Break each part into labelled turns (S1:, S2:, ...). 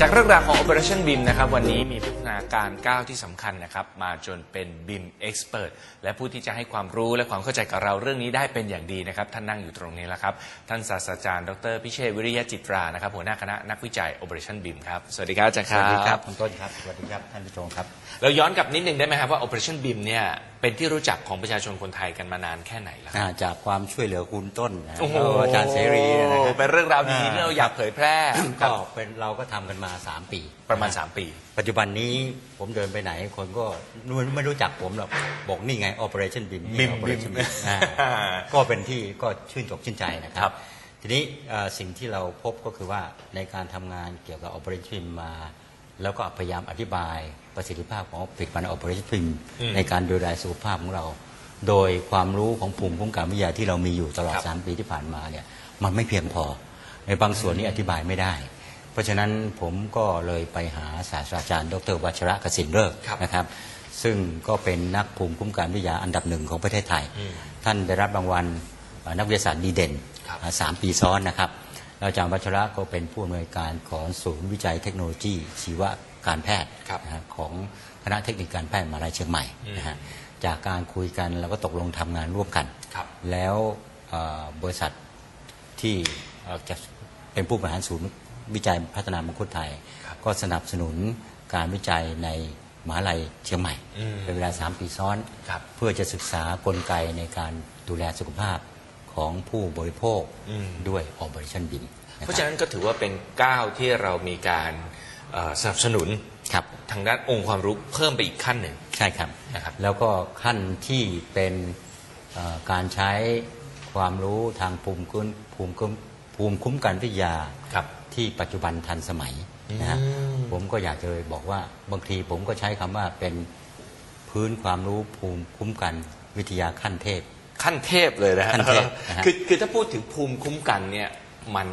S1: จากเรื่องราวของ Operation BIM นะครับวันนี้มีพัฒนาการก้าวที่สำคัญนะครับมาจนเป็น BIM Expert และผู้ที่จะให้ความรู้และความเข้าใจกับเราเรื่องนี้ได้เป็นอย่างดีนะครับ ท่านนั่งอยู่ตรงนี้แล้วครับ ท่านศาสตราจารย์ดรพิเชษฐ์วิริยะจิตรานะครับหัวหน้าคณะนักวิจัย Operation BIM ครับ สวัสดีครับอาจารย์
S2: ส
S1: ครับ
S2: วัสดีครับคุณต้นครับ สวัสดีครับท่านผู้ชมครับ
S1: เราย้อนกลับนิดนึงได้ไหมครับว่า Operation BIM เนี่ย เป็นที่รู้จักของประชาชนคนไทยกันมานานแค่ไหนแล้วครับ
S2: อ่าจากความช่วยเหลือคุณต้นนะ
S1: โอ้โห
S2: แล้วอาจารย์เสรีนะครับ
S1: เป็นเรื่องราวดีๆที่เราอยากเผยแพร่ค
S2: ก็
S1: รับ
S2: เป็นเราก็ทำกันมา 3 ปี
S1: ประมาณ 3 ปี
S2: ปัจจุบันนี้ผมเดินไปไหน คนก็ไม่รู้จักผมหรอกบอกนี่ไง Operation BIM นี่
S1: BIM
S2: Operation
S1: BIM
S2: BIM อ่าก็เป็นที่ก็ชื่นชมชื่นใจนะค
S1: ครั
S2: รับ บ ทีนี้เอ่อสิ่งที่เราพบก็คือว่าในการทำงานเกี่ยวกับ Operation BIM มา แล้วก็พยายามอธิบายประสิทธิภาพของผลิตภัณฑ์ Operation BIM
S1: อืม
S2: ในการดูแลสุขภาพของเรา โดยความรู้ของภูมิคุ้มกันวิทยาที่เรามีอยู่ตลอด
S1: ครับ
S2: 3ปีที่ผ่านมาเนี่ยมันไม่เพียงพอ ในบางส่วนนี้อธิบายไม่ได้ เพราะฉะนั้นผมก็เลยไปหาศาสตราจารย์ ดรวัชระกสินเลิกษ์
S1: ครับ
S2: นะครับ ซึ่งก็เป็นนักภูมิคุ้มกันวิทยาอันดับหนึ่งของประเทศไทย
S1: อืม
S2: ท่านได้รับรางวัลเอ่อนักวิทยาศาสตร์ดีเด่น
S1: ครับ
S2: อ่าสามปีซ้อนนะครับแล้ว อาจารย์วัชระก็เป็นผู้อำนวยการของศูนย์วิจัยเทคโนโลยีชีวการแพทย์
S1: ครับ
S2: นะฮะของคณะเทคนิคการแพทย์มหาลัยเชียงใหม่
S1: อืม
S2: นะฮะจากการคุยกันเราก็ตกลงทำงานร่วมกัน
S1: ครับ
S2: แล้วเอ่อบริษัทที่เอ่อจะเป็นผู้บริหารศูนย์วิจัยพัฒนามังคุดไทย
S1: ครับ
S2: ก็สนับสนุนการวิจัยในมหาลัยเชียงใหม่
S1: อืม
S2: เป็นเวลา 3 ปีซ้อน
S1: ครับ
S2: เพื่อจะศึกษากลไกในการดูแลสุขภาพ ของผู้บริโภค
S1: อืม
S2: ด้วย Operation BIM
S1: เพราะฉะนั้นก็ถือว่าเป็นก้าวที่เรามีการเอ่อสนับสนุน
S2: ครับ
S1: ทางด้านองค์ความรู้เพิ่มไปอีกขั้นหนึ่ง
S2: ใช่ครับ
S1: นะครับ
S2: แล้วก็ขั้นที่เป็นเอ่อการใช้ความรู้ทางภูมิคุ้มภูมิคุ้มภูมิคุ้มกันวิทยา
S1: ครับ
S2: ที่ปัจจุบันทันสมัยนะฮะ
S1: อืม
S2: ผมก็อยากจะเลยบอกว่าบางทีผมก็ใช้คำว่าเป็นพื้นความรู้ภูมิคุ้มกันวิทยาขั้นเทพ
S1: ขั้นเทพเลยนะฮะ
S2: ขั้นเทพนะฮะ
S1: คือคือถ้าพูดถึงภูมิคุ้มกันเนี่ยมัน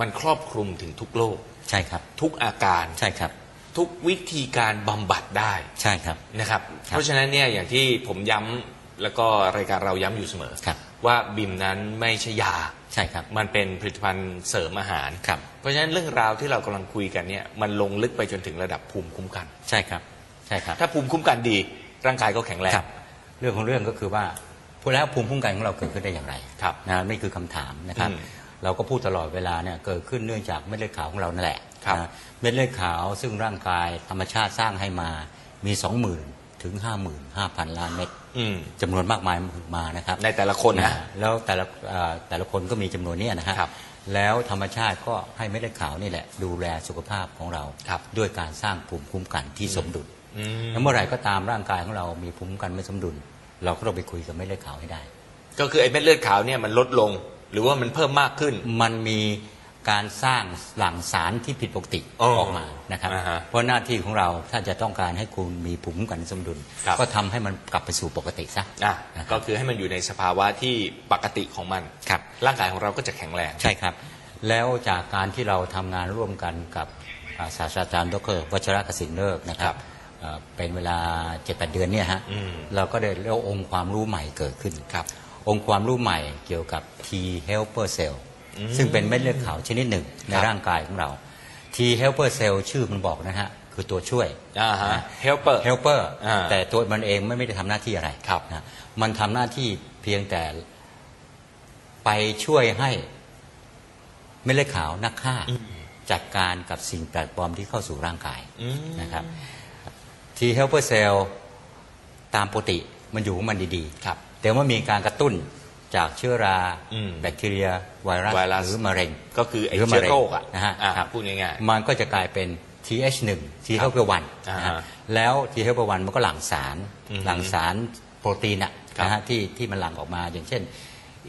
S1: มันครอบคลุมถึงทุกโรค
S2: ใช่ครับ
S1: ทุกอาการ
S2: ใช่ครับ
S1: ทุกวิธีการบำบัดได้
S2: ใช่ครับ
S1: นะครับ
S2: ครับ
S1: เพราะฉะนั้นเนี่ยอย่างที่ผมย้ำแล้วก็รายการเราย้ำอยู่เสมอ
S2: ครับ
S1: ว่าบิมนั้นไม่ใช่ยา
S2: ใช่ครับ
S1: มันเป็นผลิตภัณฑ์เสริมอาหาร
S2: ครับ
S1: เพราะฉะนั้นเรื่องราวที่เรากำลังคุยกันเนี่ยมันลงลึกไปจนถึงระดับภูมิคุ้มกัน
S2: ใช่ครับ ใช่ครับ
S1: ถ้าภูมิคุ้มกันดีร่างกายก็แข็งแรง
S2: ครับ เรื่องของเรื่องก็คือว่าพูด แล้วภูมิคุ้มกันของเราเกิดขึ้นได้อย่างไร
S1: ครับ
S2: นะนี่คือคำถามนะครับ
S1: อืม
S2: เราก็พูดตลอดเวลาเนี่ยเกิดขึ้นเนื่องจากเม็ดเลือดขาวของเรานั่นแหละ
S1: ครับ
S2: นะเม็ดเลือดขาวซึ่งร่างกายธรรมชาติสร้างให้มามี 20,000ถึง55,000 ล้านเม็ด
S1: อืม
S2: จำนวนมากมายมานะครับ
S1: ในแต่ละคนนะ
S2: แล้วแต่ละเอ่อแต่ละคนก็มีจำนวนเนี้นะฮะ
S1: ครับ
S2: แล้วธรรมชาติก็ให้เม็ดเลือดขาวนี่แหละ ดูแลสุขภาพของเรา
S1: ครับ
S2: ด้วยการสร้างภูมิคุ้มกันที่สมดุล
S1: อืม
S2: แล้วเมื่อไหร่ก็ตามร่างกายของเรามีภูมิคุ้มกันไม่สมดุล เราก็ต้องไปคุยกับเม็ดเลือดขาวให้ได้
S1: ก็คือไอ้เม็ดเลือดขาวเนี่ยมันลดลง หรือว่ามันเพิ่มมากขึ้น
S2: มันมีการสร้างหลั่งสารที่ผิดปกติ
S1: อ๋อ
S2: ออกมานะครับ
S1: อ่าฮะ
S2: เพราะหน้าที่ของเราถ้าจะต้องการให้คุณมีภูมิคุ้มกันสมดุล
S1: ครับ
S2: ก็ทำให้มันกลับไปสู่ปกติซะ
S1: อะ
S2: นะครับ
S1: ก็คือให้มันอยู่ในสภาวะที่ปกติของมัน
S2: ครับ
S1: ร่างกายของเราก็จะแข็งแรง
S2: ใช่ครับ แล้วจากการที่เราทำงานร่วมกันกับอ่าศาสตราจารย์ดรวัชระกสินเลิกษ์นะค
S1: ครั
S2: รับบ เอ่อเป็นเวลา7-8เดือนเนี่ยฮะ
S1: อืม
S2: เราก็ได้เรียกว่าองค์ความรู้ใหม่เกิดขึ้น
S1: ครับ
S2: องค์ความรู้ใหม่เกี่ยวกับ T helper cell
S1: อืม
S2: ซึ่งเป็นเม็ดเลือดขาวชนิดหนึ่งใน
S1: ครับ
S2: ร่างกายของเรา T helper cell ชื่อมันบอกนะฮะคือตัวช่วย
S1: อ่าฮะ
S2: นะ
S1: helper
S2: helper
S1: อ่า
S2: แต่ตัวมันเองไม่ไม่ได้ทำหน้าที่อะไร
S1: ครับ
S2: นะมันทำหน้าที่เพียงแต่ไปช่วยให้เม็ดเลือดขาวนักฆ่าจัดการกับสิ่งแปลกปลอมที่เข้าสู่ร่างกาย
S1: อืม
S2: นะครับ T helper cell ตามปกติมันอยู่ของมันดีๆ
S1: ครับ
S2: แต่ว่ามีการกระตุ้นจากเชื้อรา
S1: อืม
S2: แบคทีเรียไวรัส
S1: ไวรัส
S2: หรือมะเร็ง
S1: ก็คือไอ้
S2: หรือ
S1: เชื้อ
S2: มะเร็ง
S1: โรคอะ
S2: นะฮะ
S1: อ่า
S2: ครับ
S1: พูดง่าย
S2: มันก็จะกลายเป็น TH1 T helper 1
S1: อ่า
S2: นะฮะแล้ว T helper 1มันก็หลั่งสาร
S1: อืม
S2: หลั่งสารโปรตีนอะ
S1: ครับ
S2: นะฮะที่ที่มันหลั่งออกมาอย่างเช่น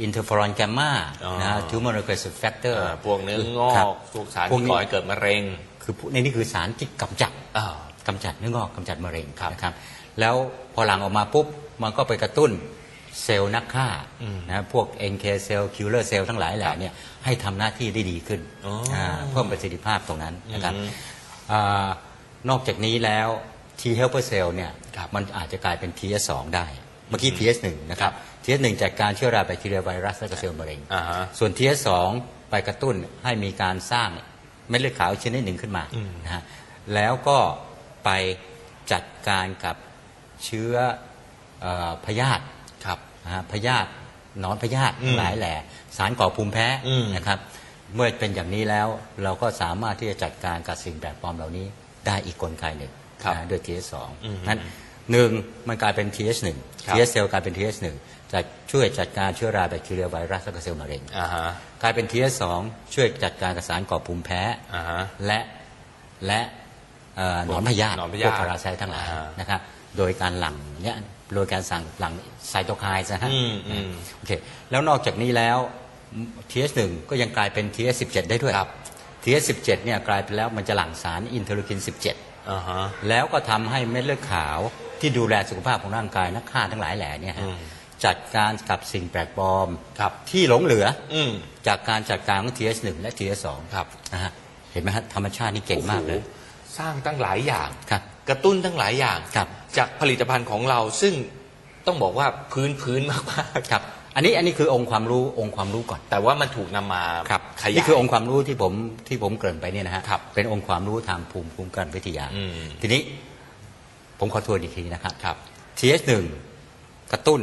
S2: อินเทอร์ฟอรอนแกมมา
S1: อ๋อ
S2: นะฮะทูมอร์เกสแฟกเตอ
S1: ๆ
S2: ร์
S1: อ่าพวกเนื้องอ
S2: ครับ
S1: กพวกสาร
S2: พวก
S1: ที่
S2: นี้
S1: ก่อให้เกิดมะเร็ง
S2: คือพวกในนี้คือสารที่กำจัด
S1: อ่ากำ
S2: จัดเนื้องอกกำจัดมะเร็ง
S1: ครับ
S2: นะครับ แล้วพอหลังออกมาปุ๊บมันก็ไปกระตุ้นเซลล์นักฆ่า
S1: อืม
S2: นะพวก NK เซลล์ killer เซลล์ทั้งหลายแหล่เนี่ยให้ทำหน้าที่ได้ดีขึ้น
S1: อ๋ออ่า
S2: เพิ่มประสิทธิภาพตรงนั้นนะครับ
S1: อืม
S2: อานอกจากนี้แล้ว T helper cell เนี่ย
S1: ครับ
S2: มันอาจจะกลายเป็น TS2 ได้ เมื่อกี้ TS1 นะครับ TS1 จัดการเชื้อราแบคทีเรียไวรัสและก็เซลล์มะเร็ง
S1: อ่าฮะ
S2: ส่วน TS2 ไปกระตุ้นให้มีการสร้างเม็ดเลือดขาวชนิดหนึ่งขึ้นมา
S1: อืม
S2: นะฮะแล้วก็ ไปจัดการกับเชื้อเออพยาธิ
S1: ครับ
S2: นะฮะพยาธิหนอนพยาธิ
S1: อืม
S2: หลายแหล่สารก่อภูมิแพ้
S1: อืม
S2: นะครับ เมื่อเป็นอย่างนี้แล้วเราก็สามารถที่จะจัดการกับสิ่งแปลกปลอมเหล่านี้ได้อีกกลไกหนึ่ง
S1: ครับ
S2: นะด้วย TS2
S1: อืม
S2: นั้นหนึ่งมันกลายเป็น TS1
S1: ครับ
S2: TS เซลล์กลายเป็น TS1 จะช่วยจัดการเชื้อราแบคทีเรียไวรัสและก็เซลล์มะเร็ง
S1: อ่าฮะ
S2: กลายเป็น TS2 ช่วยจัดการกับสารก่อภูมิแพ้
S1: อ่าฮะ
S2: และและเอ่อ หนอนพยาธิ
S1: หนอนพ
S2: พ
S1: ยาธิ
S2: วกพาราไซต์ทั้งหลาย
S1: อ่า
S2: นะครับโดยการหลั่งเนี่ยโดยการสั่งหลั่งไซโตไคน์นะฮะ
S1: อืมอืม
S2: โอเคแล้วนอกจากนี้แล้ว TS1 ก็ยังกลายเป็น TS17 ได้ด้วย
S1: ครับ
S2: TS17 เนี่ยกลายเป็นแล้วมันจะหลั่งสารอินเทอร์คิน 17
S1: อ่าฮะ
S2: แล้วก็ทำให้เม็ดเลือดขาวที่ดูแลสุขภาพของร่างกายนักฆ่าทั้งหลายแหล่เนี่ยฮะ
S1: อืม
S2: จัดการกับสิ่งแปลกปลอม
S1: ครับ
S2: ที่หลงเหลือ
S1: อืม
S2: จากการจัดการของ TS1 และ TS2
S1: ครับ
S2: นะฮะเห็นไหมฮะธรรมชาตินี่เก่งมากเลย
S1: โอ้โห สร้างตั้งหลายอย่าง
S2: ครับ
S1: กระตุ้นตั้งหลายอย่าง
S2: ครับ
S1: จากผลิตภัณฑ์ของเราซึ่งต้องบอกว่าพื้นพื้นมาก
S2: ครับ อันนี้อันนี้คือองค์ความรู้องค์ความรู้ก่อน
S1: ๆแต่ว่ามันถูกนำมาขยาย
S2: นี่คือองค์ความรู้ที่ผมที่ผมเกริ่นไปเนี่ยนะฮะ
S1: ครับ
S2: เป็นองค์ความรู้ทางภูมิคุ้มกันวิทยา
S1: อืม
S2: ทีนี้ผมขอทวนอีกทีนะครับ
S1: ครับ
S2: TS1 กระตุ้น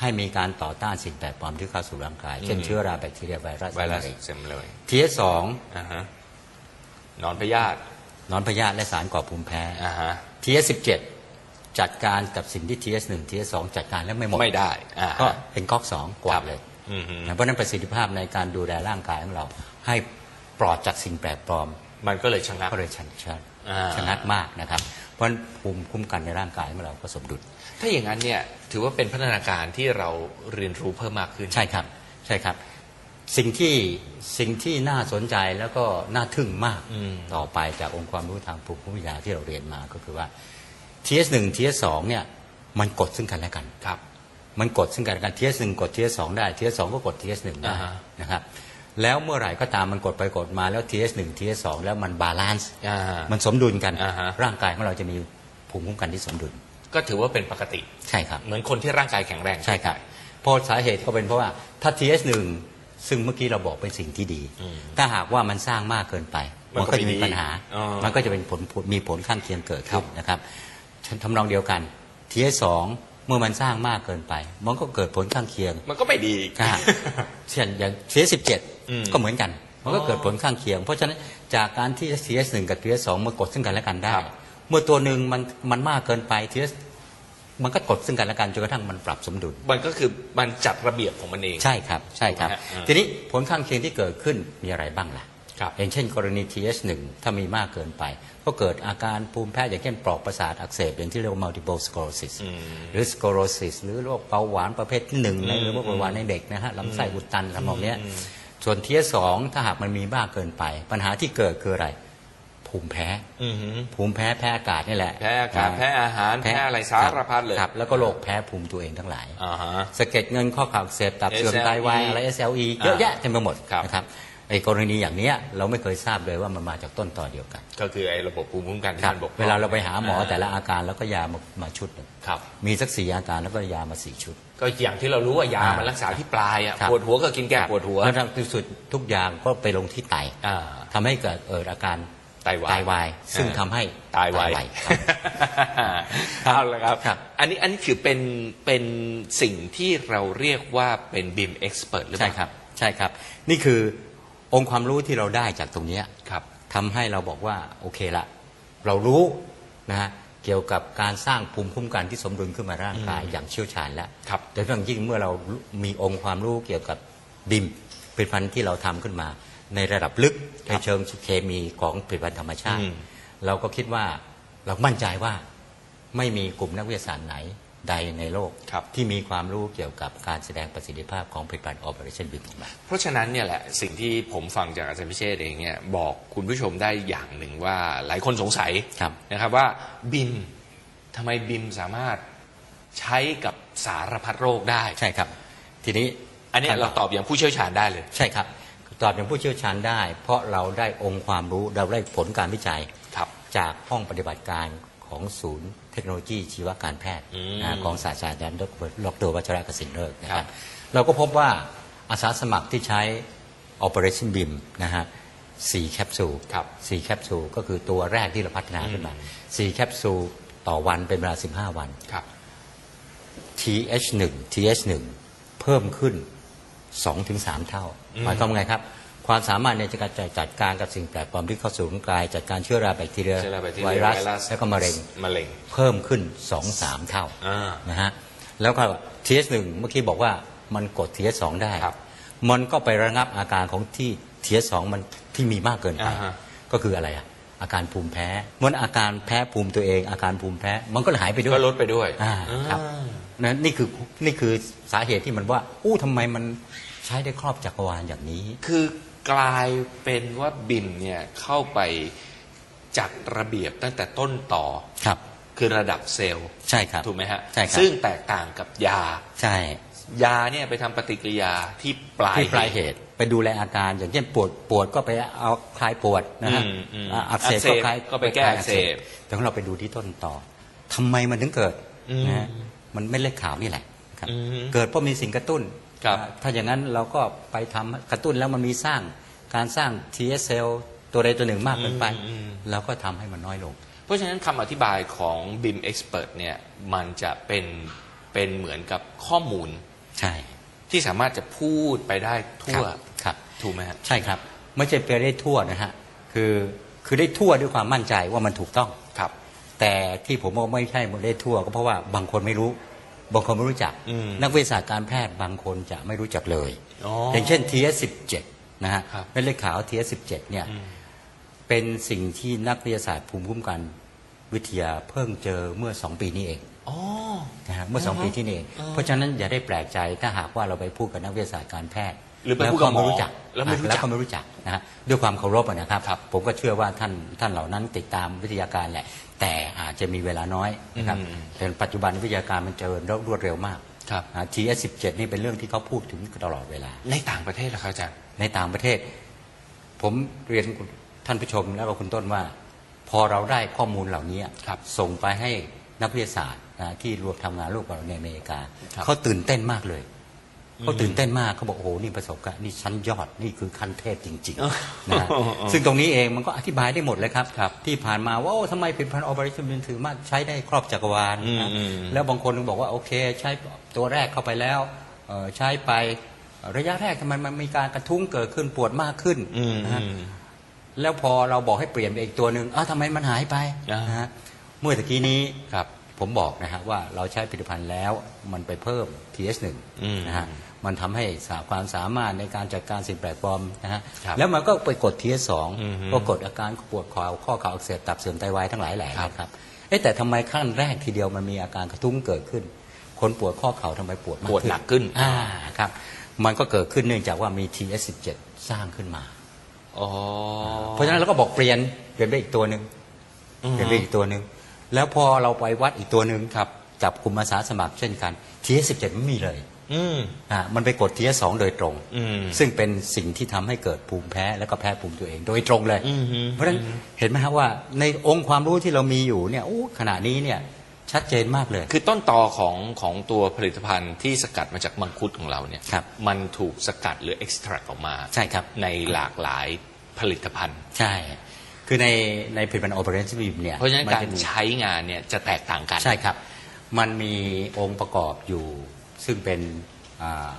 S2: ให้มีการต่อต้านสิ่งแปลกปลอมที่เข้าสู่ร่างกาย เช่น
S1: อืม
S2: เชื้อราแบคทีเรียไวรัส
S1: ไวรัส
S2: มะเร็ง
S1: เต็มเลย
S2: TS2
S1: อ่าฮะหนอนพยาธิ
S2: ห นอนพยาธิและสารก่อภูมิแพ้
S1: อ่าฮะ
S2: TS17 จัดการกับสิ่งที่ TS1 TS2 จัดการแล้วไม่หมด
S1: ไม่ได้อ่าฮะ
S2: ก็เป็นก๊อกสองกวาดเลย
S1: อืมฮึ
S2: นะเพราะฉะนั้นประสิทธิภาพในการดูแลร่างกายของเรา ให้ปลอดจากสิ่งแปลกปลอม
S1: มันก็เลยชะงัก
S2: ก็เลยชันชัน
S1: อ่า
S2: ชะงัดมากนะครับ เพราะฉะนั้นภูมิคุ้มกันในร่างกายของเราก็สมดุล
S1: ถ้าอย่างนั้นเนี่ยถือว่าเป็นพัฒนาการที่เราเรียนรู้เพิ่มมากขึ้น
S2: ใช่ครับ ใช่ครับ สิ่งที่สิ่งที่น่าสนใจแล้วก็น่าทึ่งมาก
S1: อืม
S2: ต่อไปจากองค์ความรู้ทางภูมิคุ้มวิทยาที่เราเรียนมาก็คือว่า TS1 TS2 เนี่ยมันกดซึ่งกันและกัน
S1: ครับ
S2: มันกดซึ่งกันและกัน TS1 กด TS2 ได้ TS2 ก็กด TS1 ได้
S1: อ่าฮะ
S2: นะครับแล้วเมื่อไหร่ก็ตามมันกดไปกดมาแล้ว TS1 TS2 แล้วมันบาลานซ์
S1: อ่าฮะ
S2: มันสมดุลกัน
S1: อ่าฮะ
S2: ร่างกายของเราจะมีภูมิคุ้มกันที่สมดุล
S1: ก็ถือว่าเป็นปกติ
S2: ใช่ครับ
S1: เหมือนคนที่ร่างกายแข็งแรง
S2: ใช่ครับเพราะสาเหตุก็เป็นเพราะว่าถ้า TS1 ซึ่งเมื่อกี้เราบอกเป็นสิ่งที่ดี
S1: อืม
S2: ถ้าหากว่ามันสร้างมากเกินไป
S1: มันก็
S2: ก็จะมี
S1: ไม่ดี
S2: ปัญหา
S1: อ๋อ
S2: มันก็จะเป็นผลผลมีผลข้างเคียงเกิด
S1: ครั
S2: ขึ้
S1: บ
S2: นนะครับทำนองเดียวกัน TS2 เมื่อมันสร้างมากเกินไป มันก็เกิดผลข้างเคียง
S1: มันก็ไม่ดีอีก
S2: อ่าเช่นอย่าง TS17
S1: อืม
S2: ก็เหมือนกัน มันก็
S1: อ๋อ
S2: เกิดผลข้างเคียง เพราะฉะนั้นจากการที่ TS1 กับ TS2 มากดซึ่งกันและกันได้
S1: ครับ
S2: เมื่อตัวหนึ่งมันมันมากเกินไป TS มันก็กดซึ่งกันและกันจนกระทั่งมันปรับสมดุล
S1: มันก็คือมันจัดระเบียบของมันเอง
S2: ใช่ครับใช่ครับ
S1: ถูกไหมฮะ
S2: ทีนี้ผลข้างเคียงที่เกิดขึ้นมีอะไรบ้างล่ะ
S1: ครับ
S2: อย่างเช่น กรณี TS1 ถ้ามีมากเกินไป ก็เกิดอาการภูมิแพ้อย่างเช่นปลอกประสาทอักเสบอย่างที่เรียกว่า multiple sclerosis
S1: อืม
S2: หรือ sclerosis หรือโรคเบาหวานประเภทที่หนึ่งใน
S1: อืม
S2: หรือว่าเบาหวานในเด็กนะฮะลำไส้อุดตันทำนองเนี้ย
S1: อืม
S2: ส่วน TS2 ถ้าหากมันมีมากเกินไป ปัญหาที่เกิดคืออะไร ภูมิแพ้
S1: อือฮึ
S2: ภูมิแพ้แพ้อากาศนี่แหละ
S1: แพ้อากาศแพ้อาหารแพ้อะไรสารพัดเลย
S2: ครับแล้วก็โรคแพ้ภูมิตัวเองทั้งหลาย
S1: อ่าฮะ
S2: สะเก็ดเงินข้อเข่าอักเสบตับเสื่อม
S1: SLE
S2: ไตวายอะไร SLE เยอะแยะเต็มไปหมด
S1: ครับ
S2: นะครับไอ้กรณีอย่างเนี้ยเราไม่เคยทราบเลยว่ามันมาจากต้นต่อเดียวกัน
S1: ก็คือไอ้ระบบภูมิคุ้มกันที่
S2: ครับ
S1: มันบกพร่อง
S2: เวลาเราไปหาหมอแต่ละอาการแล้วก็ยามามาชุดหนึ่ง
S1: ครับ
S2: มีสักสี่อาการแล้วก็ยามาสี่ชุด
S1: ก็อย่างที่เรารู้ว่ายา
S2: อ่ามั
S1: มันรักษาที่ปลายอะ
S2: ครับ
S1: ปวดหัวก็กินแก้ปวดหัว
S2: แล้วทางที่สุดทุกอย่างก็ไปลงที่ไต
S1: อ่า
S2: ทำให้เกิดเอิดอาการ
S1: ไตวาย
S2: วาย ซึ่ง
S1: อ่า
S2: ทำให้
S1: ตายไว
S2: ครับ
S1: เอาละครับ
S2: ครับ
S1: อันนี้อันนี้ถือเป็นเป็นสิ่งที่เราเรียกว่าเป็นบิมเอ็กซ์เพรสหรือเป
S2: ใช่
S1: ล่า
S2: ครับ ใช่ครับ นี่คือองค์ความรู้ที่เราได้จากตรงเนี้ย
S1: ครับ
S2: ทำให้เราบอกว่าโอเคละ เรารู้นะฮะเกี่ยวกับการสร้างภูมิคุ้มกันที่สมดุลขึ้นมาร่างกาย
S1: อืม
S2: อย่างเชี่ยวชาญแล้ว
S1: ครับ
S2: โดยเฉพาะอย่างยิ่งเมื่อเรามีองค์ความรู้เกี่ยวกับบิมผลิตภัณฑ์ที่เราทำขึ้นมา ในระดับลึกในเชิงเคมีของผลิตภัณฑ์ธรรมชาติ
S1: อืม
S2: เราก็คิดว่าเรามั่นใจว่าไม่มีกลุ่มนักวิทยาศาสตร์ไหนใดในโลก
S1: ครับ
S2: ที่มีความรู้เกี่ยวกับการแสดงประสิทธิภาพของผลิตภัณฑ์ Operation BIM ออกมา
S1: เพราะฉะนั้นเนี่ยแหละสิ่งที่ผมฟังจากอาจารย์พิเชษฐ์เองเนี่ยบอกคุณผู้ชมได้อย่างหนึ่งว่าหลายคนสงสัย
S2: ครับ
S1: นะครับว่าบิมทำไมบิมสามารถใช้กับสารพัดโรคได้
S2: ใช่ครับ ทีนี้
S1: อันเนี้ยเราตอบอย่างผู้เชี่ยวชาญได้เลย
S2: ใช่ครับ ตอบอย่างผู้เชี่ยวชาญได้ เพราะเราได้องค์ความรู้เราได้ผลการวิจัย
S1: ครับ
S2: จากห้องปฏิบัติการของศูนย์เทคโนโลยีชีวการแพทย์
S1: อืม
S2: นะของศาสตราจารย์ดรวัชระกสินเลิกนะค
S1: ครั
S2: รับบเราก็พบว่าอาสาสมัครที่ใช้ Operation BIM นะฮะสี่แคปซูล
S1: ครับ
S2: สี่แคปซูลก็คือตัวแรกที่เราพัฒนาขึ้นมาสี่แคปซูลต่อวันเป็นเวลา 15 วัน
S1: ครับ
S2: TH1 TH1 เพิ่มขึ้น 2-3เท่า
S1: อืม
S2: หมายความว่าไงครับ ความสามารถในการจัดการกับสิ่งแปลกปลอมที่เข้าสู่ร่างกายจัดการเชื้อราแบคทีเรีย
S1: เชื้อราแบคทีเรีย
S2: ไวรัส
S1: ไวรัส
S2: แล้วก็มะเร็ง
S1: มะเร็ง
S2: เพิ่มขึ้น 2-3 เท่า
S1: อ่า
S2: นะฮะแล้วก็ TH1 เมื่อกี้บอกว่ามันกด TH2 ได้
S1: ครับ
S2: มันก็ไประงับอาการของที่ TH2 มันที่มีมากเกินไป
S1: อ่าฮะ
S2: ก็คืออะไรอะอาการภูมิแพ้มันอาการแพ้ภูมิตัวเอง อาการภูมิแพ้ มันก็หายไปด้วย
S1: ก็ลดไปด้วย
S2: อ่าครับ
S1: อ่า
S2: นะนี่คือนี่คือสาเหตุที่มันว่า อู้ทำไมมัน ใช้ได้ครอบจักรวาลอย่างนี้
S1: คือกลายเป็นว่าบิมเนี่ยเข้าไปจัดระเบียบตั้งแต่ต้นต่อ
S2: ครับ
S1: คือระดับเซลล์
S2: ใช่ครับ
S1: ถูกไหมฮะ
S2: ใช่ครับ
S1: ซึ่งแตกต่างกับยา
S2: ใช่
S1: ยาเนี่ยไปทำปฏิกิริยาที่ปลาย
S2: ที่ปลายเหตุ ไปดูแลอาการอย่างเช่นปวดปวดก็ไปเอาคลายปวดนะฮะ
S1: อืมอืม
S2: อ่าอักเสบ
S1: อักเส
S2: ก็
S1: บ
S2: คลาย
S1: ก็ไปแก้อักเสบ
S2: แต่ของเราไปดูที่ต้นต่อทำไมมันถึงเกิด
S1: อืม
S2: นะฮะมันไม่เล็ดขาวนี่แหละครับ
S1: อืม
S2: เกิดเพราะมีสิ่งกระตุ้น
S1: ครับ
S2: อ่าถ้าอย่างนั้นเราก็ไปทำกระตุ้นแล้วมันมีสร้างการสร้าง TS เซลตัวใดตัวหนึ่งมากเกินไป
S1: อืม
S2: เราก็ทำให้มันน้อยลง
S1: เพราะฉะนั้นคำอธิบายของ BIM Expert เนี่ยมันจะเป็นเป็นเหมือนกับข้อมูล
S2: ใช่
S1: ที่สามารถจะพูดไปได้ทั่ว
S2: ครับครับ
S1: ถูกไหมฮะ
S2: ใช่ครับ ไม่ใช่ไปได้ทั่วนะฮะคือคือได้ทั่วด้วยความมั่นใจว่ามันถูกต้อง
S1: ครับ
S2: แต่ที่ผมบอกไม่ใช่ได้ทั่วก็เพราะว่าบางคนไม่รู้ บางคนไม่รู้จัก
S1: อืม
S2: นักวิทยาศาสตร์การแพทย์บางคนจะไม่รู้จักเลย
S1: อ๋อ
S2: อ
S1: อย่าง
S2: เช่น TS17 นะฮะ
S1: ครับ
S2: เม็ดเลือดขาว TS17 เนี่ย
S1: อืม
S2: เป็นสิ่งที่นักวิทยาศาสตร์ภูมิคุ้มกันวิทยาเพิ่งเจอเมื่อสองปีนี้เอง
S1: อ๋อ
S2: นะฮะเมื่อสอง
S1: อ๋อ
S2: ปีที่นี่เอง
S1: อ๋อ
S2: เพราะฉะนั้นอย่าได้แปลกใจถ้าหากว่าเราไปพูดกับนักวิทยาศาสตร์การแพทย์
S1: หรือไป
S2: แล้ว
S1: พูดกับ
S2: ก็
S1: หมอ
S2: ไม่รู้จัก
S1: แล้วไม่รู้จัก
S2: แล้วก็ไม่รู้จักนะฮะด้วยความเคารพอะนะครับ
S1: ครับ
S2: ผมก็เชื่อว่าท่านท่านเหล่านั้นติดตามวิทยาการแหละ แต่อาจจะมีเวลาน้อยนะครับ
S1: อืม
S2: แต่ปัจจุบันวิทยาการมันเจริญรวดเร็วมาก
S1: ครับ
S2: อ่า TS17 นี่เป็นเรื่องที่เขาพูดถึงตลอดเวลา
S1: ในต่างประเทศล่ะครับอาจารย์
S2: ในต่างประเทศ ผมเรียนคุณท่านผู้ชมแล้วก็คุณต้นว่า พอเราได้ข้อมูลเหล่านี้
S1: ครับ
S2: ส่งไปให้นักวิทยาศาสตร์นะที่รวมทำงานร่วมกับเราในอเมริกา
S1: ครับ
S2: เขาตื่นเต้นมากเลย
S1: อืม
S2: เขาตื่นเต้นมากเขาบอกโอ้โหนี่ประสบการณ์นี่ชั้นยอดนี่คือขั้นเทพจริง
S1: อ๋อ
S2: ๆนะฮะซึ่งตรงนี้เองมันก็อธิบายได้หมดเลยครับ
S1: ครับ
S2: ที่ผ่านมาว่าโอ้ทำไมผลิตภัณฑ์ออบริชิมันถือมากใช้ได้ครอบจักรวาล
S1: อืม
S2: นะ
S1: อืม
S2: แล้วบางคนก็บอกว่าโอเค ใช้ตัวแรกเข้าไปแล้วเอ่อใช้ไประยะแรกทำไมมันมีการกระทุ้งเกิดขึ้นปวดมากขึ้น
S1: อืม
S2: นะฮะ
S1: อืม
S2: แล้วพอเราบอกให้เปลี่ยนไปอีกตัวหนึ่งอ้าวทำไมมันหายไป
S1: อ่าน
S2: นะฮะเมื่อตะกี้นี้
S1: ครับ
S2: ผมบอกนะฮะว่าเราใช้ผลิตภัณฑ์แล้วมันไปเพิ่ม TH1
S1: อืม
S2: นะฮะ มันทำให้สาความสามารถในการจัดการสิ่งแปลกปลอมนะฮะ
S1: ครับ
S2: แล้วมันก็ไปกด TH2
S1: อืม
S2: ก็กดอาการปวดคอข้อเข่าอักเสบตับเสื่อมไตวายทั้งหลายแหล่
S1: ครับ
S2: นะครับเอ๊ะแต่ทำไมขั้นแรกทีเดียวมันมีอาการกระทุ้งเกิดขึ้น คนปวดข้อเข่าทำไมปวดมาก
S1: ปวดหนักขึ้น
S2: อ่าครับมันก็เกิดขึ้นเนื่องจากว่ามี TH17 สร้างขึ้นมา
S1: อ๋อ
S2: เพราะฉะนั้นเราก็บอกเปลี่ยนเปลี่ยนไปอีกตัวหนึ่ง
S1: อืม
S2: เปลี่ยนไปอีกตัวหนึ่งแล้วพอเราไปวัดอีกตัวหนึ่ง
S1: ครับ
S2: จับกลุ่มอาสาสมัครเช่นกัน TS17 ไม่มีเลย
S1: อืม
S2: อ่ามันไปกด TS2 โดยตรง
S1: อืม
S2: ซึ่งเป็นสิ่งที่ทำให้เกิดภูมิแพ้แล้วก็แพ้ภูมิตัวเองโดยตรงเลย
S1: อืมฮึ
S2: เพราะฉะนั้นเห็นไหมครับว่าในองค์ความรู้ที่เรามีอยู่เนี่ยโอ้ขณะนี้เนี่ยชัดเจนมากเลย
S1: คือต้นตอของของตัวผลิตภัณฑ์ที่สกัดมาจากมังคุดของเราเนี่ย
S2: ครับ
S1: มันถูกสกัดหรือเอ็กซ์ตรัออกมา
S2: ใช่ครับ
S1: ในหลากหลายผลิตภัณฑ์
S2: ใช่ คือในในผลิตภัณฑ์โอเปอเรชั่นบิมเนี่ย
S1: เพราะฉะนั้น
S2: มั
S1: การ
S2: จะมี
S1: ใช้งานเนี่ยจะแตกต่างกัน
S2: ใช่ครับ มันมีองค์ประกอบอยู่ ซึ่งเป็นอ่า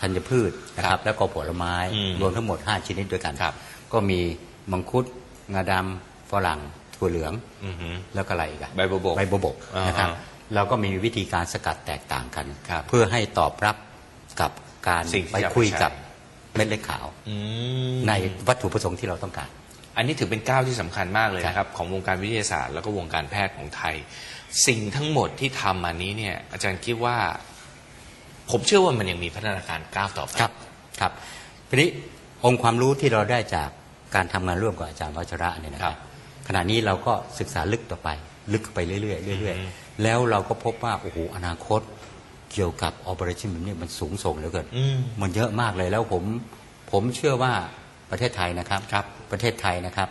S2: ธัญพืชนะค
S1: ครั
S2: รับบแล้วก็ผลไม้
S1: อืม
S2: รวมทั้งหมด 5 ชนิดด้วยกัน
S1: ครับ
S2: ก็มีมังคุดงาดำฝรั่งถั่วเหลือง
S1: อือฮึ
S2: แล้วก็อะไรอีกอะ
S1: ใบบัวบก
S2: ใบบัวบก
S1: อ่าฮะ
S2: นะครับเราก็มีวิธีการสกัดแตกต่างกัน
S1: ครับ
S2: เพื่อให้ตอบรับกับการ
S1: สิ่งที่
S2: ไป
S1: จะ
S2: คุย
S1: ไปใช้
S2: กับเม็ดเลือดขาว
S1: อืม
S2: ในวัตถุประสงค์ที่เราต้องการ
S1: อันนี้ถือเป็นก้าวที่สำคัญมากเลย
S2: ครับ
S1: นะครับ ของวงการวิทยาศาสตร์แล้วก็วงการแพทย์ของไทย สิ่งทั้งหมดที่ทำมานี้เนี่ยอาจารย์คิดว่า ผมเชื่อว่ามันยังมีพัฒนาการก้าวต่อไป
S2: ครับครับทีนี้องค์ความรู้ที่เราได้จากการทำงานร่วมกับอาจารย์วัชระเนี่ยนะค
S1: ครั
S2: รับบขณะนี้เราก็ศึกษาลึกต่อไป ลึกไปเรื่อยๆเรื่อย
S1: อืม
S2: ๆแล้วเราก็พบว่าโอ้โหอนาคตเกี่ยวกับ operation แบบนี้มันสูงส่งเหลือเกิน
S1: อืม
S2: มันเยอะมากเลยแล้วผมผมเชื่อว่าประเทศไทยนะครับ
S1: ครับ
S2: ประเทศไทยนะครับ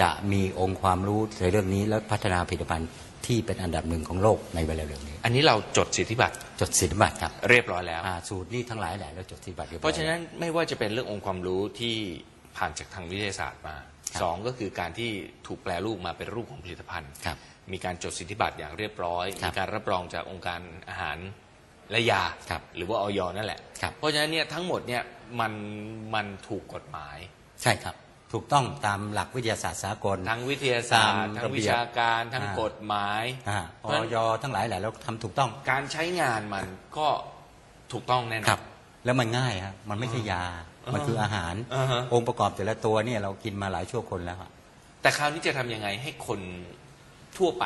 S2: จะมีองค์ความรู้ในเรื่องนี้แล้วพัฒนาผลิตภัณฑ์ ที่เป็นอันดับหนึ่งของโลกในเวลาเร็วนี้
S1: อันนี้เราจดสิทธิบัตร
S2: จดสิทธิบัตรครับ
S1: เรียบร้อยแล้ว
S2: อ่าสูตรนี่ทั้งหลายแหละแล้วจดสิทธิบัตรยบอย
S1: เพราะฉะนั้นไม่ว่าจะเป็นเรื่ององค์ความรู้ที่ผ่านจากทางวิทยาศาสตร์มา
S2: ครับ
S1: สองก็คือการที่ถูกแปลรูปมาเป็นรูปของผลิตภัณฑ์
S2: ครับ
S1: มีการจดสิทธิบัตรอย่างเรียบร้อย
S2: ครับ
S1: มีการรับรองจากองค์การอาหารและยา
S2: ครับ
S1: หรือว่าออยนั่นแหละ
S2: ครับ
S1: เพราะฉะนั้นเนี่ยทั้งหมดเนี่ยมันมันถูกกฎหมาย
S2: ใช่ครับ ถูกต้องตามหลักวิทยาศาสตร์สากล
S1: ทั้งวิทยาศาสตร์
S2: ตาม
S1: ทั้ง
S2: ระเบี
S1: วิ
S2: ยบ
S1: ชาการ ทั้ง
S2: อ่าก
S1: กฎหมาย
S2: อ่า
S1: เพ
S2: อ
S1: ราะฉะนั้น
S2: อยทั้งหลายแหละแล้วทำถูกต้อง
S1: การใช้งานมันก็ถูกต้องแน่นอน
S2: ครับแล้วมันง่ายครับมันไม่ใช่ยา
S1: อ่ามั
S2: มันคืออาหาร
S1: อ่าฮะ
S2: องค์ประกอบแต่ละตัวเนี่ยเรากินมาหลายชั่วคนแล้วอะ
S1: แต่คราวนี้จะทำยังไงให้คนทั่วไป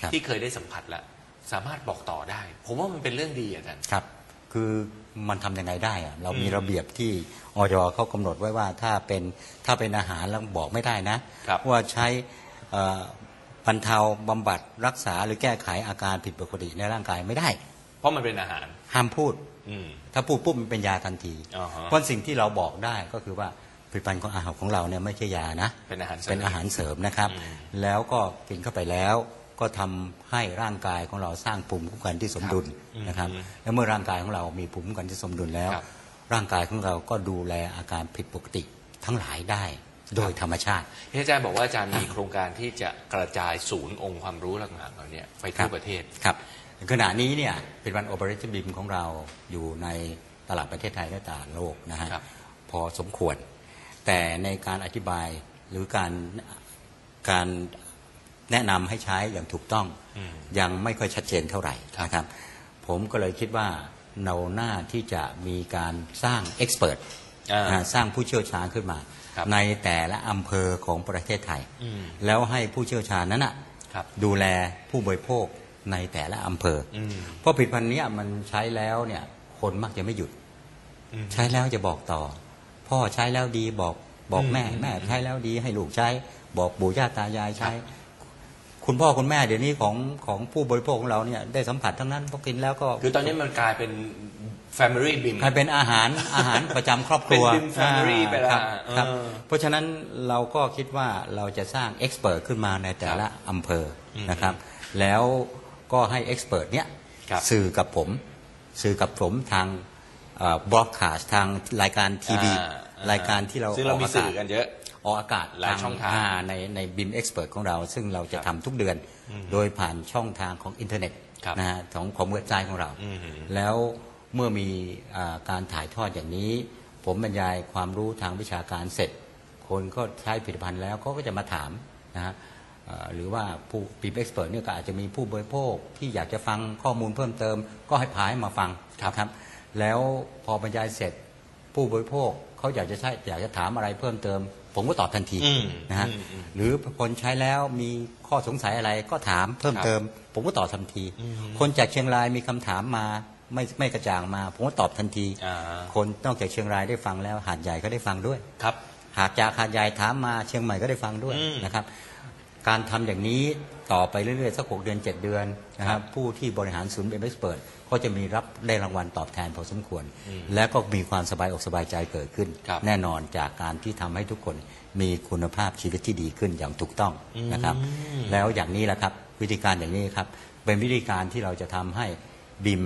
S2: ครับ
S1: ที่เคยได้สัมผัสแล้วสามารถบอกต่อได้ ผมว่ามันเป็นเรื่องดีอาจารย์
S2: ครับ คือ มันทำยังไงได้อะเรามี
S1: อืม
S2: ระเบียบที่ออยเขากำหนดไว้ว่าถ้าเป็นถ้าเป็นอาหารแล้วบอกไม่ได้นะ
S1: ครับ
S2: ว่าใช้เอ่อบรรเทาบำบัดรักษาหรือแก้ไขอาการผิดปกติในร่างกายไม่ได้
S1: เพราะมันเป็นอาหาร
S2: ห้ามพูด
S1: อืม
S2: ถ้าพูดปุ๊บมันเป็นยาทันที
S1: อ่าฮะ
S2: เพราะสิ่งที่เราบอกได้ก็คือว่าผลิตภัณฑ์ของอาหารของเราเนี่ยไม่ใช่ยานะ
S1: เป็นอาหารสริม
S2: เป็นอาหารเสริมนะครับ
S1: อืม
S2: แล้วก็กินเข้าไปแล้ว ก็ทำให้ร่างกายของเราสร้างภูมิคุ้มกันที่สมดุล
S1: อืม
S2: นะครับ
S1: อืม
S2: แล้วเมื่อร่างกายของเรามีภูมิคุ้มกันที่สมดุลแล้ว
S1: ครับ
S2: ร่างกายของเราก็ดูแลอาการผิดปกติทั้งหลายได้โดยธรรมชาติ
S1: ที่อาจารย์บอกว่าอาจารย์มีโครงการที่จะกระจายศูนย์องค์ความรู้ต่างๆเหล่านี้ไปทั่วประเทศ
S2: ครับขณะนี้เนี่ยเป็นวันโอเปอเรชั่นบิมของเราอยู่ในตลาดประเทศไทยและตลาดโลกนะฮะ
S1: ครับ
S2: พอสมควร แต่ในการอธิบายหรือการการ แนะนำให้ใช้อย่างถูกต้อง
S1: อืม
S2: ยังไม่ค่อยชัดเจนเท่าไหร่
S1: ครับ
S2: นะครับ ผมก็เลยคิดว่าเราหน้าที่จะมีการสร้างเอ็กซ์เพรส
S1: อ่า
S2: สร้างผู้เชี่ยวชาญขึ้นมา
S1: ครับ
S2: ในแต่ละอำเภอของประเทศไทย
S1: อืม
S2: แล้วให้ผู้เชี่ยวชาญนั้นนะ
S1: ครับ
S2: ดูแลผู้บริโภคในแต่ละอำเภออ
S1: อืม
S2: เพราะผลิตภัณฑ์เนี้ยมันใช้แล้วเนี่ยคนมักจะไม่หยุด
S1: อืม
S2: ใช้แล้วจะบอกต่อ พ่อใช้แล้วดีบอกบอกแม่
S1: อืม
S2: แม่ใช้แล้วดีให้ลูกใช้ บอกปู่ย่าตายายใช้ คุณพ่อคุณแม่เดี๋ยวนี้ของของผู้บริโภคของเราเนี่ยได้สัมผัสทั้งนั้นพอกินแล้วก็
S1: คือตอนนี้มันกลายเป็น Family BIM
S2: กลายเป็นอาหารอาหารประจำครอบครัว
S1: เป็น BIM family
S2: อ่า
S1: ไปแล้ว
S2: ครับครับ
S1: เออ
S2: เพราะฉะนั้นเราก็คิดว่าเราจะสร้างเอ็กซ์เพรสขึ้นมาในแต่ละอำเภออ
S1: ม
S2: นะครับ แล้วก็ให้เอ็กซ์เพรสเนี้ย
S1: ครับ
S2: สื่อกับผม สื่อกับผมทางบล็อกคาสทางรายการทีวี
S1: อ่าอ่ารา
S2: ยการที่เรา
S1: ซึ่งเรา
S2: ออก
S1: มี
S2: อากา
S1: สื่
S2: ศ
S1: อกันเยอะ
S2: ออกอากาศ
S1: หลายช่องทาง
S2: ในในบิมเอ็กซ์เพรสของเรา ซึ่งเราจะทำทุกเดือน โดยผ่านช่องทางของอินเทอร์เน็ต
S1: ครับ
S2: นะฮะของของเว็บไซต์ของเรา
S1: อืม
S2: แล้วเมื่อมีอ่าการถ่ายทอดอย่างนี้ ผมบรรยายความรู้ทางวิชาการเสร็จ คนก็ใช้ผลิตภัณฑ์แล้วเขาก็จะมาถามนะฮะเอ่อหรือว่าผู้ปีเอ็กซ์เพรสเนี่ยก็อาจจะมีผู้บริโภคที่อยากจะฟังข้อมูลเพิ่มเติม ก็ให้พายมาฟัง
S1: ครับ
S2: ครับ แล้วพอบรรยายเสร็จผู้บริโภคเขาอยากจะใช้อยากจะถามอะไรเพิ่มเติม ผมก็ตอบทันที
S1: อืม
S2: นะฮะ
S1: อืมอืม
S2: หรือคนใช้แล้วมีข้อสงสัยอะไรก็ถามเพิ่มเติม ผมก็ตอบทันที คนจากเชียงรายมีคำถามมาไม่ไม่กระจ่างมา ผมก็ตอบทันที
S1: อ่า
S2: คนนอกจากเชียงรายได้ฟังแล้วหาดใหญ่ก็ได้ฟังด้วย
S1: ครับ
S2: หากจากหาดใหญ่ถามมาเชียงใหม่ก็ได้ฟังด้วย
S1: อืม
S2: นะครับ การทำอย่างนี้ต่อไปเรื่อยๆ สักหกเดือนเจ็ดเดือนนะค
S1: ครั
S2: รับบผู้ที่บริหารศูนย์เอ็มเอ็กซ์เปิดก็จะมีรับได้รางวัลตอบแทนพอสมควร และก็มีความสบายอกสบายใจเกิดขึ้น
S1: ครับ
S2: แน่นอนจากการที่ทำให้ทุกคนมีคุณภาพชีวิตที่ดีขึ้นอย่างถูกต้องนะครับ
S1: อืม
S2: แล้วอย่างนี้แหละครับวิธีการอย่างนี้ครับ เป็นวิธีการที่เราจะทำให้บิม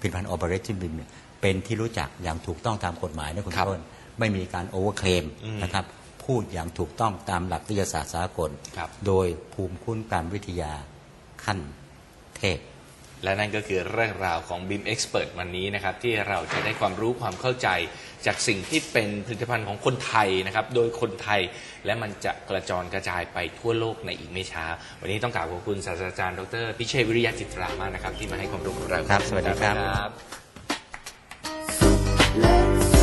S2: ผลิตภัณฑ์ออเปอเรชั่นบิมเป็นที่รู้จักอย่างถูกต้องตามกฎหมายนะคุณ
S1: ครับ
S2: ต้นไม่มีการโอเวอร์เคลม
S1: อืม
S2: นะครับ พูดอย่างถูกต้องตามหลักวิทยาศาสตร์สากล
S1: ครับ
S2: โดยภูมิคุ้มกันวิทยาขั้นเทพ
S1: และนั่นก็คือเรื่องราวของ BIM Expert วันนี้นะครับ ที่เราจะได้ความรู้ความเข้าใจจากสิ่งที่เป็นผลิตภัณฑ์ของคนไทยนะครับ โดยคนไทยและมันจะกระจรกระจายไปทั่วโลกในอีกไม่ช้า วันนี้ต้องกราบขอบคุณศาสตราจารย์ดรพิเชษฐ์วิริยะจิตรามากนะครับ ที่มาให้ความรู้กับเรา
S2: ครับ สวัสดีครับ
S1: ครับ
S3: Let's